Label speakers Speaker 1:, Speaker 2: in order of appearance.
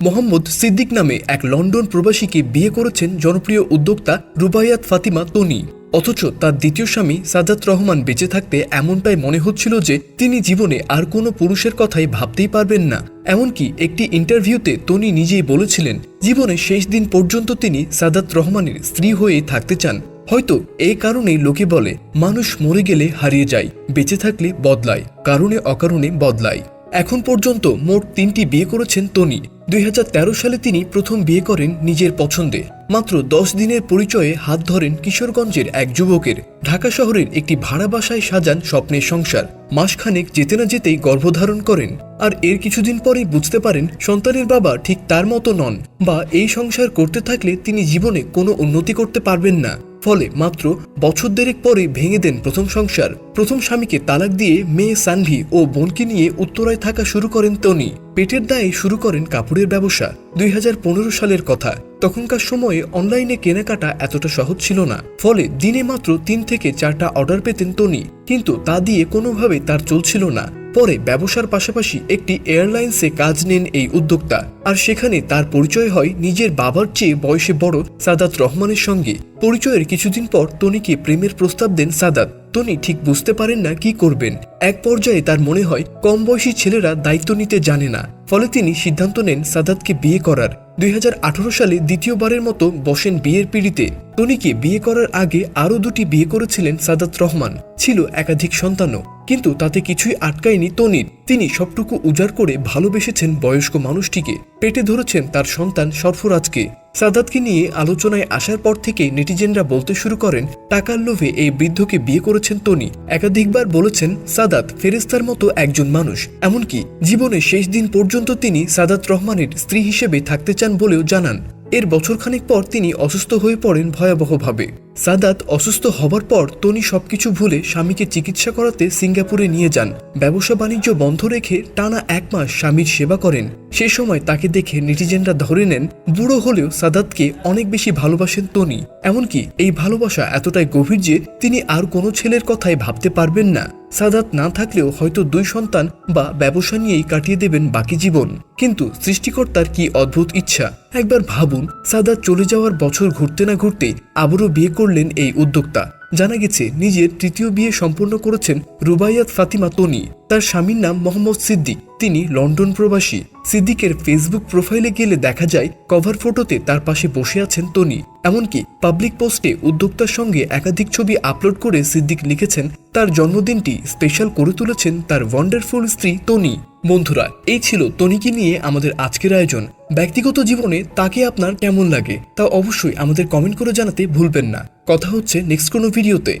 Speaker 1: মোহাম্মদ সিদ্দিক নামে এক লন্ডন প্রবাসীকে বিয়ে করেছেন জনপ্রিয় উদ্যোক্তা রুবাইয়াত ফাতিমা তনি। অথচ তার দ্বিতীয় স্বামী সাদাত রহমান বেঁচে থাকতে এমনটাই মনে হচ্ছিল যে তিনি জীবনে আর কোনো পুরুষের কথাই ভাবতেই পারবেন না। এমনকি একটি ইন্টারভিউতে তনি নিজেই বলেছিলেন, জীবনে শেষ দিন পর্যন্ত তিনি সাদাত রহমানের স্ত্রী হয়ে থাকতে চান। হয়তো এই কারণেই লোকে বলে, মানুষ মরে গেলে হারিয়ে যায়, বেঁচে থাকলে বদলায়, কারণে অকারণে বদলায়। এখন পর্যন্ত মোট তিনটি বিয়ে করেছেন তনি। দুই হাজার তেরো সালে তিনি প্রথম বিয়ে করেন নিজের পছন্দে। মাত্র দশ দিনের পরিচয়ে হাত ধরেন কিশোরগঞ্জের এক যুবকের। ঢাকা শহরের একটি ভাড়া বাসায় সাজান স্বপ্নের সংসার। মাসখানেক যেতে না যেতেই গর্ভধারণ করেন। আর এর কিছুদিন পরেই বুঝতে পারেন সন্তানের বাবা ঠিক তার মতো নন বা এই সংসার করতে থাকলে তিনি জীবনে কোনো উন্নতি করতে পারবেন না। ফলে মাত্র বছর দেড়েক পরে ভেঙে দেন প্রথম সংসার। প্রথম স্বামীকে তালাক দিয়ে মেয়ে সানভি ও বোনকে নিয়ে উত্তরায় থাকা শুরু করেন তনি। পেটের দায়ে শুরু করেন কাপড়ের ব্যবসা। দুই হাজার পনেরো সালের কথা। তখনকার সময়ে অনলাইনে কেনাকাটা এতটা সহজ ছিল না। ফলে দিনে মাত্র তিন থেকে চারটা অর্ডার পেতেন তনি। কিন্তু তা দিয়ে কোনোভাবে তার চলছিল না। পরে ব্যবসার পাশাপাশি একটি এয়ারলাইন্সে কাজ নেন এই উদ্যোক্তা। আর সেখানে তার পরিচয় হয় নিজের বাবার চেয়ে বয়সে বড় সাদাত রহমানের সঙ্গে। পরিচয়ের কিছুদিন পর তনিকে প্রেমের প্রস্তাব দেন সাদাত। তনি ঠিক বুঝতে পারেন না কি করবেন। এক পর্যায়ে তার মনে হয় কম বয়সী ছেলেরা দায়িত্ব নিতে জানে না। ফলে তিনি সিদ্ধান্ত নেন সাদাতকে বিয়ে করার। দুই হাজার আঠারো সালে দ্বিতীয়বারের মতো বসেন বিয়ের পিড়িতে। তনিকে বিয়ে করার আগে আরও দুটি বিয়ে করেছিলেন সাদাত রহমান। ছিল একাধিক সন্তানও। কিন্তু তাতে কিছুই আটকায়নি তনির। তিনি সবটুকু উজাড় করে ভালোবেসেছেন বয়স্ক মানুষটিকে। পেটে ধরেছেন তার সন্তান সরফরাজকে। সাদাতকে নিয়ে আলোচনায় আসার পর থেকে নেটিজেনরা বলতে শুরু করেন, টাকার লোভে এই বৃদ্ধকে বিয়ে করেছেন তনি। একাধিকবার বলেছেন, সাদাত ফেরেস্তার মতো একজন মানুষ। এমনকি জীবনের শেষ দিন পর্যন্ত তিনি সাদাত রহমানের স্ত্রী হিসেবে থাকতে চান বলেও জানান। এর বছরখানেক পর তিনি অসুস্থ হয়ে পড়েন ভয়াবহভাবে। সাদাত অসুস্থ হবার পর তনি সবকিছু ভুলে স্বামীকে চিকিৎসা করাতে সিঙ্গাপুরে নিয়ে যান। ব্যবসা বাণিজ্য বন্ধ রেখে টানা এক মাস স্বামীর সেবা করেন। সে সময় তাকে দেখে নেটিজেনরা ধরে নেন, বুড়ো হলেও সাদাতকে অনেক বেশি ভালোবাসেন তনি এমনকি এই ভালোবাসা এতটাই গভীর যে তিনি আর কোনো ছেলের কথাই ভাবতে পারবেন না। সাদাত না থাকলেও হয়তো দুই সন্তান বা ব্যবসা নিয়েই কাটিয়ে দেবেন বাকি জীবন। কিন্তু সৃষ্টিকর্তার কি অদ্ভুত ইচ্ছা? একবার ভাবুন, সাদাত চলে যাওয়ার বছর ঘুরতে না ঘুরতে আবারও বিয়ে করলেন এই উদ্যোক্তা। জানা গেছে, নিজের তৃতীয় বিয়ে সম্পন্ন করেছেন রুবাইয়াত ফাতিমা তনি। তার স্বামীর নাম মোহাম্মদ সিদ্দিক। তিনি লন্ডন প্রবাসী। সিদ্দিকের ফেসবুক প্রোফাইলে গেলে দেখা যায়, কভার ফটোতে তার পাশে বসে আছেন তনি। এমনকি পাবলিক পোস্টে উদ্যোক্তার সঙ্গে একাধিক ছবি আপলোড করে সিদ্দিক লিখেছেন, তার জন্মদিনটি স্পেশাল করে তুলেছেন তার ওয়ান্ডারফুল স্ত্রী তনি। বন্ধুরা, এই ছিল তনিকে নিয়ে আমাদের আজকের আয়োজন। ব্যক্তিগত জীবনে তাকে আপনার কেমন লাগে তা অবশ্যই আমাদের কমেন্ট করে জানাতে ভুলবেন না। কথা হচ্ছে নেক্সট কোনো ভিডিওতে